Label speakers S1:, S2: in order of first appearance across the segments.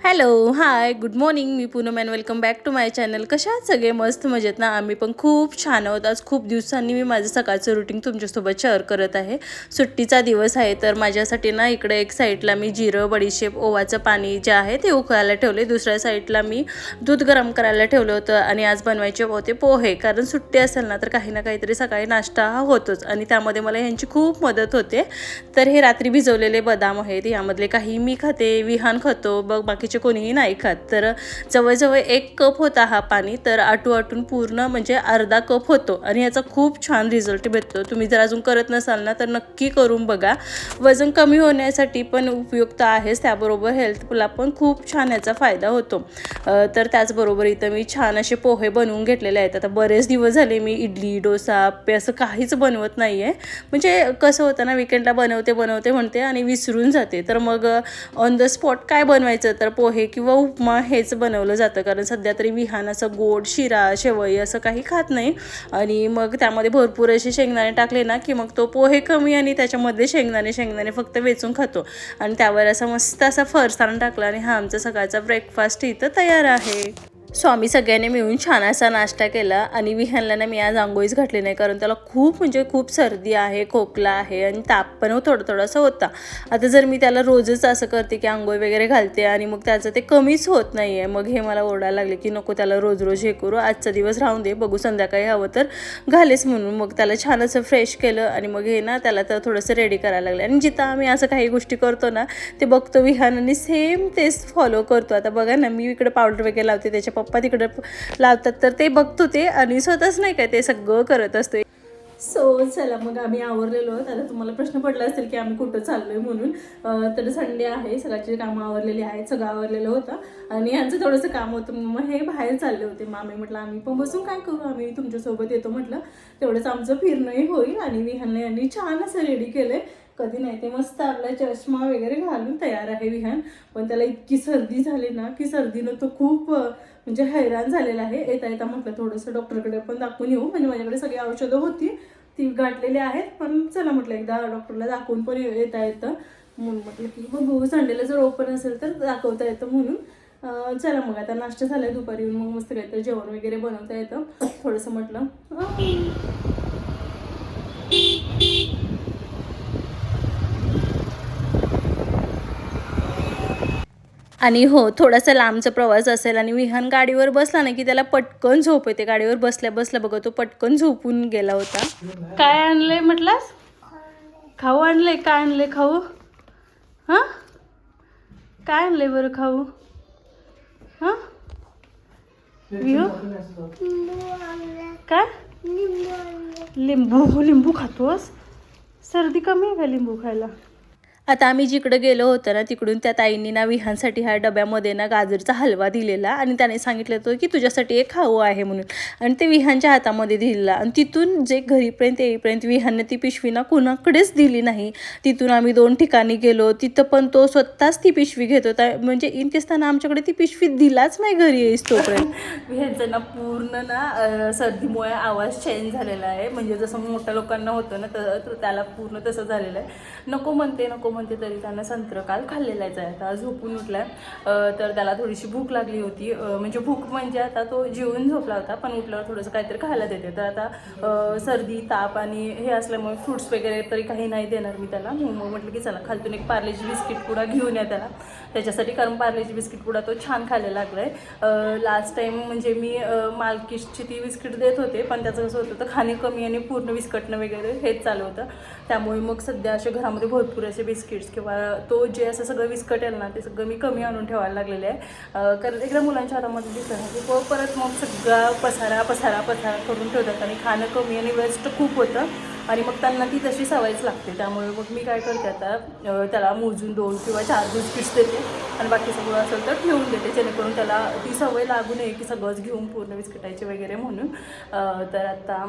S1: Hello hi good morning me Poonam and welcome back to my channel कशा सगळे? मस्त मजेत ना? आम्ही पण खूप छान आहोत. आज खूप दिवसांनी मी माझं सकाळचं रुटीन तुमच्यासोबत शेअर करत आहे. सुट्टीचा दिवस आहे तर माझ्यासाठी ना इकडे एक साईडला मी जिरं बडीशेप ओवाचं पाणी जे आहे ते उकळायला ठेवले दुसऱ्या साईडला मी दूध गरम करायला ठेवलं होतं आणि आज बनवायचे होते पोहे. कारण सुट्टी असेल ना तर काही ना काहीतरी सकाळी नाश्ता हा होतोच आणि त्यामध्ये मला ह्यांची खूप मदत होते. तर हे रात्री भिजवलेले बदाम आहेत यामधले काही मी खाते विहान खातो बघ बाकी बाकीचे कोणीही नाही खात. तर जवळजवळ एक कप होता हा पाणी तर आटू आटून पूर्ण म्हणजे अर्धा कप होतो. आणि याचा खूप छान रिझल्ट भेटतो. तुम्ही जर अजून करत नसाल ना तर नक्की करून बघा. वजन कमी होण्यासाठी पण उपयुक्त आहेच. त्याबरोबर हेल्थला पण खूप छान याचा फायदा होतो. तर त्याचबरोबर इथं मी छान असे पोहे बनवून घेतलेले आहेत. आता बरेच दिवस झाले मी इडली डोसा पे असं काहीच बनवत नाही आहे म्हणजे कसं होतं ना विकेंडला बनवते बनवते म्हणते आणि विसरून जाते. तर मग ऑन द स्पॉट काय बनवायचं? तर पोहे किंवा उपमा हेच बनवलं जातं. कारण सध्या तरी विहान असं गोड शिरा शेवई असं काही खात नाही. आणि मग त्यामध्ये भरपूर असे शेंगदाणे टाकले ना की मग तो पोहे कमी आणि त्याच्यामध्ये शेंगदाणे शेंगदाणे फक्त वेचून खातो. आणि त्यावर असा मस्त असा फरसाण टाकला आणि हा आमचा सकाळचा ब्रेकफास्ट इथं तयार आहे. सो आम्ही सगळ्यांनी मिळून छान असा नाश्ता केला आणि विहानला ना मी आज आंघोळीच घातली नाही कारण त्याला खूप म्हणजे खूप सर्दी आहे खोकला आहे आणि ताप पण थोडं थोडासा होता. आता जर मी त्याला रोजच असं करते की आंघोळ वगैरे घालते आणि मग त्याचं ते कमीच होत नाही आहे मग हे मला ओरडायला लागले की नको त्याला रोज रोज हे करू आजचा दिवस राहून दे बघू संध्याकाळी हवं तर घालेच म्हणून. मग त्याला छान असं फ्रेश केलं आणि मग हे ना त्याला तर थोडंसं रेडी करायला लागलं. आणि जिथं आम्ही असं काही गोष्टी करतो ना ते बघतो विहान आणि सेम तेच फॉलो करतो. आता बघा ना मी इकडे पावडर वगैरे लावते त्याच्या पप्पा तिकडे लावतात तर ते बघतो ते आणि स्वतःच नाही काय ते सगळं करत असतो सो चला मग आम्ही आवरलेलो आहोत. आता तुम्हाला प्रश्न पडला असेल की आम्ही कुठं चाललोय म्हणून. तर संडे आहे सगळ्याची कामं आवरलेली आहेत सगळं आवरलेलं होतं. आणि यांचं थोडंसं काम होतं मग हे बाहेर चालले होते. मग आम्ही म्हटलं आम्ही पण बसून काय करू? आम्ही तुमच्यासोबत येतो म्हटलं. तेवढंच आमचं फिरणंही होईल आणि विहानला यांनी छान असं रेडी केलंय. कधी नाही. ते मस्त आपला चष्मा वगैरे घालून तयार आहे विहान. पण त्याला इतकी सर्दी झाली ना की सर्दीनं तो खूप म्हणजे हैराण झालेला आहे. येता येता म्हटलं थोडंसं डॉक्टरकडे पण दाखवून येऊ. म्हणजे माझ्याकडे सगळी औषधं होती. ती गाठलेली आहेत. पण चला म्हटलं एकदा डॉक्टरला दाखवून पण येता येतं. म्हणून म्हटलं की बघू संडेला जर ओपन असेल तर दाखवता येतं म्हणून. चला मग आता नाश्ता झालाय दुपारी. येऊन मग मस्त काहीतरी जेवण वगैरे बनवता येतं. थोडंसं म्हटलं आणि हो थोडासा लांबचा प्रवास असेल आणि विहान गाडीवर बसला ना की त्याला पटकन झोप येते. गाडीवर बसल्या बसल्या बघा तो पटकन झोपून गेला होता. काय आणलंय म्हटलास? खाऊ आणलंय? काय आणलंय खाऊ? हां? काय आणलंय बरं खाऊ? हां? विहो? काय? लिंबू लिंबू खातोस? सर्दी कमी आहे का लिंबू खायला? आता आम्ही जिकडे गेलो होतो ना तिकडून त्या ताईंनी ना विहानसाठी ह्या डब्यामध्ये ना गाजरचा हलवा दिलेला आणि त्याने सांगितलं होतं की तुझ्यासाठी एक खाऊ आहे म्हणून. आणि ते विहानच्या हातामध्ये दिलेला. आणि तिथून जे घरीपर्यंत येईपर्यंत विहानने ती पिशवी ना कुणाकडेच दिली नाही. तिथून आम्ही दोन ठिकाणी गेलो. तिथं पण तो स्वतःच ती पिशवी घेत होता. म्हणजे इन असताना आमच्याकडे ती पिशवी दिलाच नाही घरी येईस तोपर्यंत. ह्यांचं ना पूर्ण ना सर्दीमुळे आवाज चेंज झालेला आहे. म्हणजे जसं मोठ्या लोकांना होतं ना तर तर त्याला पूर्ण तसं झालेलं आहे. नको म्हणते नको म्हणते तरी त्यानं संत्र काल खाल्लेलाच आहे. आता झोपून उठलाय. तर त्याला थोडीशी भूक लागली होती. म्हणजे भूक म्हणजे आता तो जेवून झोपला होता पण उठल्यावर थोडंसं काहीतरी खायला देते. तर आता सर्दी ताप आणि हे असल्यामुळे फ्रुट्स वगैरे तरी काही नाही देणार मी त्याला. मग मग म्हटलं की चला खालतून एक पार्लेची बिस्किट पुडा घेऊन या त्याला. त्याच्यासाठी कारण पार्लेची बिस्किट पुडा तो छान खायला लागलाय. लास्ट टाइम म्हणजे मी मालकीशची मालकिशची ती बिस्किट देत होते पण त्याचं कसं होतं तर खाणे कमी आणि पूर्ण विस्कटणं वगैरे हेच चालू होतं. त्यामुळे मग सध्या असे घरामध्ये भरपूर असे बिस्किट बिस्किट्स किंवा तो जे असं सगळं विस्कटेल ना ते सगळं मी कमी आणून ठेवायला लागलेले आहे. कारण एकदा मुलांच्या हातामध्ये दिसलं की परत मग सगळा पसारा पसारा पसारा करून ठेवतात आणि खाणं कमी आणि वेस्ट खूप होतं. आणि मग त्यांना ती तशी सवयच लागते. त्यामुळे मग मी काय करते आता त्याला मोजून दोन किंवा चार बिस्किट्स देते आणि बाकी सगळं असेल तर ठेवून देते. जेणेकरून त्याला ती सवय लागू नये की सगळंच घेऊन पूर्ण बिस्किटायचे वगैरे म्हणून. तर आता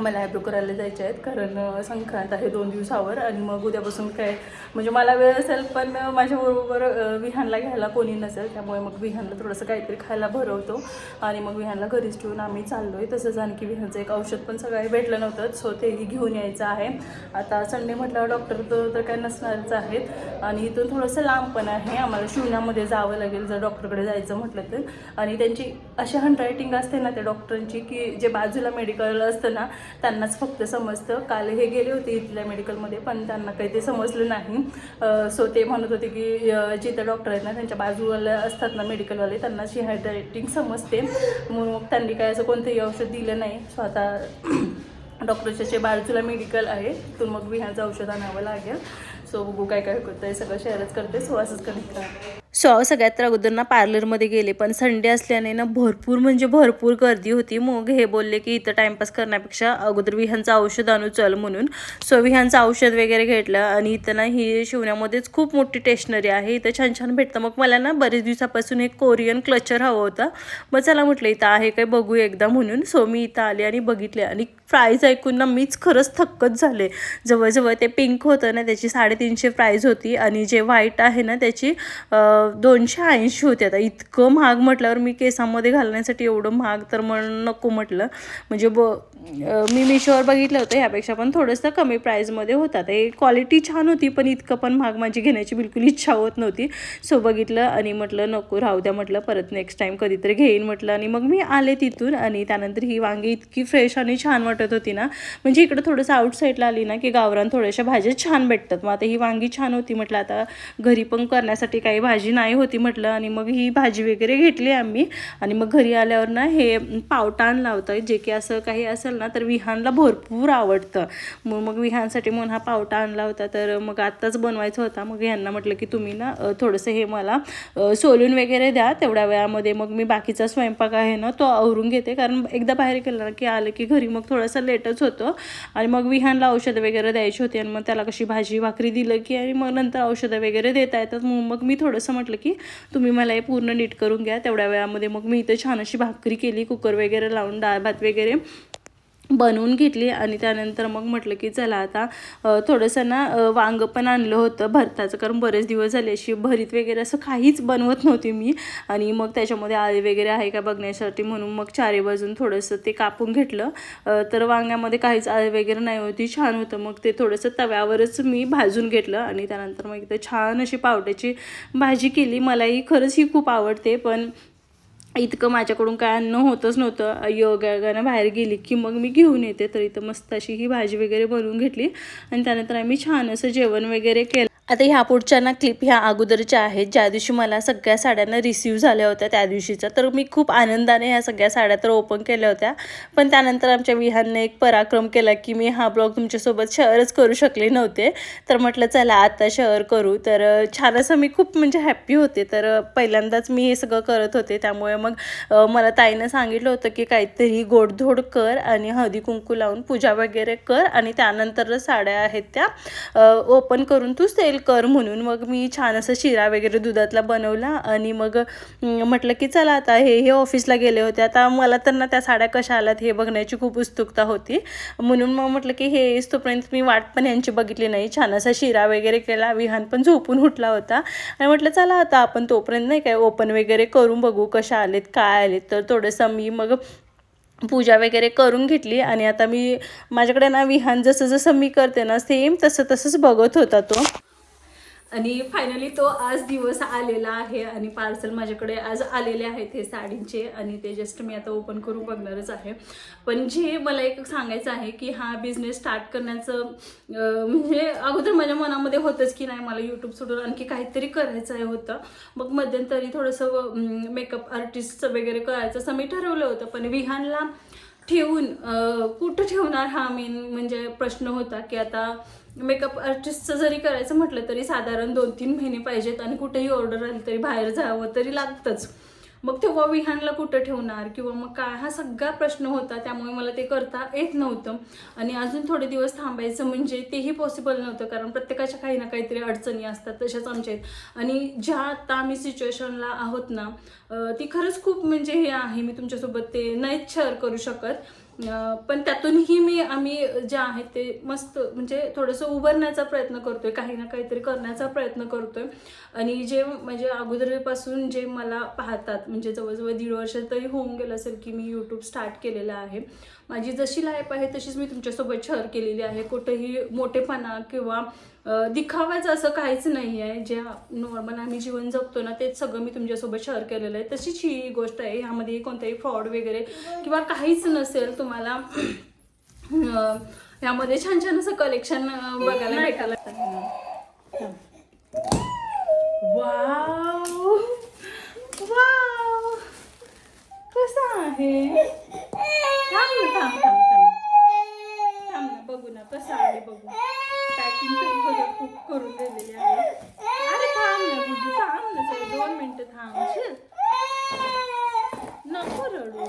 S1: मला आयब्रो करायला जायचे आहेत. कारण संक्रांत आहे दोन दिवसावर आणि मग उद्यापासून काय म्हणजे मला वेळ असेल पण माझ्याबरोबर विहानला घ्यायला कोणी नसेल. त्यामुळे मग विहानला थोडंसं काहीतरी खायला भरवतो आणि मग विहानला घरीच ठेवून आम्ही चाललो आहे तसंच आणखी विहानचं एक औषध पण सगळ्या भेटलं नव्हतं सो तेही घेऊन यायचं आहे. आता संडे म्हटल्यावर डॉक्टर तर तर काय नसणारच आहेत. आणि इथून थोडंसं लांब पण आहे. आम्हाला शिवण्यामध्ये जावं लागेल जर डॉक्टरकडे जायचं म्हटलं तर. आणि त्यांची अशी हँडरायटिंग असते ना त्या डॉक्टरांची की जे बाजूला मेडिकल असतं ना त्यांनाच फक्त समजतं. काल हे गेले होते इथल्या मेडिकलमध्ये पण त्यांना काही ते समजलं नाही. सो ते म्हणत होते की जिथं जिथे डॉक्टर आहेत ना त्यांच्या बाजूवाले असतात ना मेडिकलवाले त्यांना ही समजते. म्हणून मग त्यांनी काय असं कोणतंही औषध दिलं नाही. सो आता डॉक्टरच्या जे बाजूला मेडिकल आहे तिथून मग विह्याचं औषध आणावं लागेल. सो बघू काय काय होतं आहे सगळं शेअरच करते. सो असंच कनेक्ट करा सो सगळ्यात अगोदर ना पार्लरमध्ये गेले पण संडे असल्याने ना भरपूर म्हणजे भरपूर गर्दी होती. मग हे बोलले की इथं टाइमपास करण्यापेक्षा अगोदर विहांचं औषध आणू चल म्हणून. सो विहांचं औषध वगैरे घेतलं आणि इथं ना ही शिवण्यामध्येच खूप मोठी टेशनरी आहे. इथं छान छान भेटतं. मग मला ना बरेच दिवसापासून एक कोरियन क्लचर हवं होतं. मग चला म्हटलं इथं आहे काय? बघू एकदा म्हणून. सो मी इथं आले आणि बघितले आणि प्राईज ऐकून ना मीच खरंच थक्कच झाले. जवळजवळ ते पिंक होतं ना त्याची साडेतीनशे प्राईज होती आणि जे व्हाईट आहे ना त्याची दोनशे ऐंशी होते आता. इतकं महाग म्हटल्यावर मी केसांमध्ये घालण्यासाठी एवढं महाग तर मग नको म्हटलं. म्हणजे ब मी मिशोवर बघितलं होतं ह्यापेक्षा पण थोडंसं कमी प्राईजमध्ये होता. ते क्वालिटी छान होती पण इतकं पण महाग माझी घेण्याची बिलकुल इच्छा होत नव्हती. सो बघितलं आणि म्हटलं नको राहू द्या म्हटलं परत नेक्स्ट टाईम कधीतरी घेईन म्हटलं. आणि मग मी आले तिथून आणि त्यानंतर ही वांगी इतकी फ्रेश आणि छान वाटत होती ना म्हणजे इकडं थोडंसं आउटसाईडला आली ना की गावरान थोड्याशा भाज्या छान भेटतात. मग आता ही वांगी छान होती म्हटलं आता घरी पण करण्यासाठी काही भाजी नाही होती म्हटलं. आणि मग ही भाजी वगैरे घेतली आम्ही. आणि मग घरी आल्यावर ना हे पावटाण लावतं जे की असं काही असं असेल ना तर विहानला भरपूर आवडतं. मग मग विहानसाठी म्हणून हा पावटा आणला होता तर मग आत्ताच बनवायचा होता. मग यांना म्हटलं की तुम्ही ना थोडंसं हे मला सोलून वगैरे द्या तेवढ्या वेळामध्ये. मग मी बाकीचा स्वयंपाक आहे ना तो आवरून घेते. कारण एकदा बाहेर गेलं ना की आलं की घरी मग थोडंसं लेटच होतं. आणि मग विहानला औषधं वगैरे द्यायची होती. आणि मग त्याला कशी भाजी भाकरी दिलं की आणि मग नंतर औषधं वगैरे देता येतात. मग मग मी थोडंसं म्हटलं की तुम्ही मला हे पूर्ण नीट करून घ्या. तेवढ्या वेळामध्ये मग मी इथं छान अशी भाकरी केली कुकर वगैरे लावून डाळ भात वगैरे. बनवून घेतली आणि त्यानंतर मग म्हटलं की चला आता थोडंसं ना वांग वांगं पण आणलं होतं भरताचं कारण बरेच दिवस झाले अशी भरीत वगैरे असं काहीच बनवत नव्हती मी. आणि मग त्याच्यामध्ये आळे वगैरे आहे का बघण्यासाठी म्हणून मग चारी बाजून थोडंसं ते कापून घेतलं. तर वांग्यामध्ये काहीच आळे वगैरे नाही होती छान होतं. मग ते थोडंसं तव्यावरच मी भाजून घेतलं आणि त्यानंतर मग इथं छान अशी पावट्याची भाजी केली. मलाही खरंच ही खूप आवडते पण इतकं माझ्याकडून काय अन्न होतच नव्हतं. योगानं बाहेर गेली की मग मी घेऊन येते. तर इथं मस्त अशी ही भाजी वगैरे बनवून घेतली. आणि त्यानंतर आम्ही छान असं जेवण वगैरे केलं. आता ह्या पुढच्या ना क्लिप ह्या अगोदरच्या आहेत. ज्या दिवशी मला सगळ्या साड्यांना रिसीव झाल्या होत्या त्या दिवशीचं तर मी खूप आनंदाने ह्या सगळ्या साड्या तर ओपन केल्या होत्या. पण त्यानंतर आमच्या विहानने एक पराक्रम केला की मी हा ब्लॉग तुमच्यासोबत शेअरच करू शकले नव्हते. तर म्हटलं चला आता शेअर करू. तर छान असं मी खूप म्हणजे हॅप्पी होते. तर पहिल्यांदाच मी हे सगळं करत होते. त्यामुळे मग मला ताईनं सांगितलं होतं की काहीतरी गोडधोड कर आणि हळदी कुंकू लावून पूजा वगैरे कर आणि त्यानंतर साड्या आहेत त्या ओपन करून तू सेल कर म्हणून मग मी छान असं शिरा वगैरे दुधातला बनवला आणि मग म्हटलं की चला आता हे हे ऑफिसला गेले होते. आता मला तर ना त्या साड्या कशा आल्यात हे बघण्याची खूप उत्सुकता होती. म्हणून मग म्हटलं की हे तोपर्यंत मी वाट पण यांची बघितली नाही. छान असा शिरा वगैरे केला विहान पण झोपून उठला होता. आणि म्हटलं चला आता आपण तोपर्यंत नाही काय ओपन वगैरे करून बघू कशा आलेत काय आलेत. तर थोडंसं मी मग पूजा वगैरे करून घेतली आणि आता मी माझ्याकडे ना विहान जसं जसं मी करते ना सेम तसं तसंच बघत होता तो. आणि फायनली तो आज दिवस आलेला आहे आणि पार्सल माझ्याकडे आज आलेले आहेत हे साडींचे आणि ते जस्ट मी आता ओपन करून बघणारच आहे. पण जे मला एक सांगायचं आहे की हा बिझनेस स्टार्ट करण्याचं म्हणजे अगोदर माझ्या मनामध्ये होतंच की नाही मला यूट्यूब सोडून आणखी काहीतरी करायचं आहे होतं. मग मध्यंतरी थोडंसं मेकअप आर्टिस्टचं वगैरे करायचं असं मी ठरवलं होतं. पण विहानला ठेवून कुठं ठेवणार हा मेन म्हणजे प्रश्न होता की आता मेकअप आर्टिस्टचं जरी करायचं म्हटलं तरी साधारण दोन तीन महिने पाहिजेत आणि कुठेही ऑर्डर आली तरी बाहेर जावं तरी लागतंच. मग तेव्हा विहानला कुठं ठेवणार? किंवा मग काय? हा सगळा प्रश्न होता त्यामुळे मला ते करता येत नव्हतं. आणि अजून थोडे दिवस थांबायचं म्हणजे तेही पॉसिबल नव्हतं कारण प्रत्येकाच्या काही ना काहीतरी अडचणी असतात तशाच आमच्या आहेत. आणि ज्या आता आम्ही सिच्युएशनला आहोत ना ती खरंच खूप म्हणजे हे आहे. मी तुमच्यासोबत ते नाहीच शेअर करू शकत. पण त्यातूनही मी आम्ही जे आहे ते मस्त म्हणजे थोडंसं उभारण्याचा प्रयत्न करतोय काही ना काहीतरी करण्याचा प्रयत्न करतोय. आणि जे म्हणजे अगोदरपासून जे मला पाहतात म्हणजे जवळजवळ दीड वर्ष तरी होऊन गेलं असेल की मी यूट्यूब स्टार्ट केलेलं आहे. माझी जशी लाईफ आहे तशीच मी तुमच्यासोबत शेअर केलेली आहे. कुठेही मोठेपणा किंवा दिखावायचं असं काहीच नाही आहे जे नॉर्मल आम्ही जीवन जगतो ना तेच सगळं मी तुमच्यासोबत शेअर केलेलं आहे. तशीच ही गोष्ट आहे. ह्यामध्ये कोणताही फ्रॉड वगैरे किंवा काहीच नसेल तुम्हाला अं, ह्यामध्ये छान छान असं कलेक्शन बघायला भेटायला. Wow wow. कसं आहे? थांब थांब थांब थांब. थांब ना बघू ना कसं आहे बघू. पॅकिंग तरी बघा खूप करून दिलेली आहे. अरे थांब ना गुड्डू थांब ना जरा दोन मिनटं थांबशील नको रडू.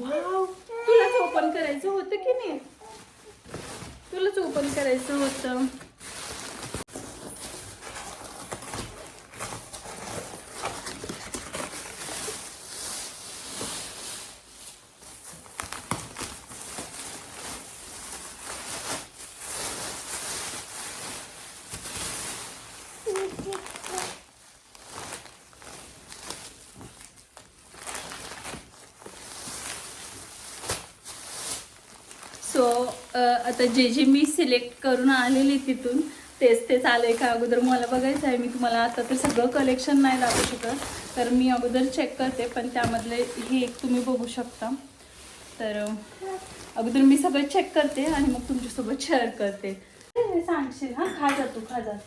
S1: वाव तुलाच ओपन करायचं होतं की नाही? तुलाच ओपन करायचं होतं सो आता जे जे मी सिलेक्ट करून आलेले तिथून तेच तेच आले का अगोदर. मला बघायचं आहे मी तुम्हाला आता तर सगळं कलेक्शन नाही दाखवू शकत तर मी अगोदर चेक करते पण त्यामधले हे एक तुम्ही बघू शकता. तर अगोदर मी सगळं चेक करते आणि मग तुमच्यासोबत शेअर करते. सांगशील हां? खा जा तू खा जा.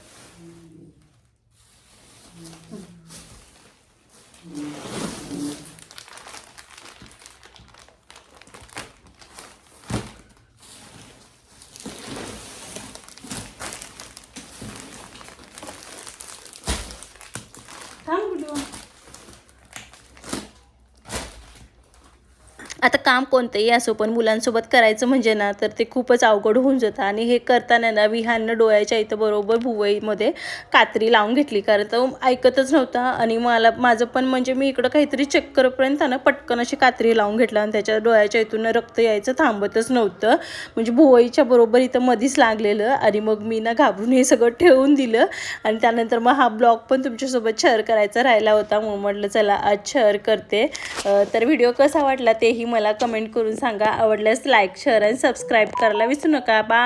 S1: थांब गुडू आता काम कोणतंही असो पण मुलांसोबत करायचं म्हणजे ना तर ते खूपच अवघड होऊन जातं. आणि हे करताना ना विहाननं डोळ्याच्या इथं बरोबर भुवईमध्ये कात्री लावून घेतली. कारण तो ऐकतच नव्हता. आणि मला माझं पण म्हणजे मी इकडं काहीतरी चेक करपर्यंत ना पटकन अशी कात्री लावून घेतला. आणि त्याच्या डोळ्याच्या इथून रक्त यायचं थांबतच नव्हतं. म्हणजे भुवईच्या बरोबर इथं मधीच लागलेलं. आणि मग मी ना घाबरून हे सगळं ठेवून दिलं. आणि त्यानंतर मग हा ब्लॉग पण तुमच्यासोबत शेअर करायचा राहिला होता. मग म्हटलं चला आज शेअर करते. तर व्हिडिओ कसा वाटला तेही मला कमेंट करून सांगा. आवडल्यास लाईक शेअर आणि सबस्क्राईब करायला विसरू नका. बा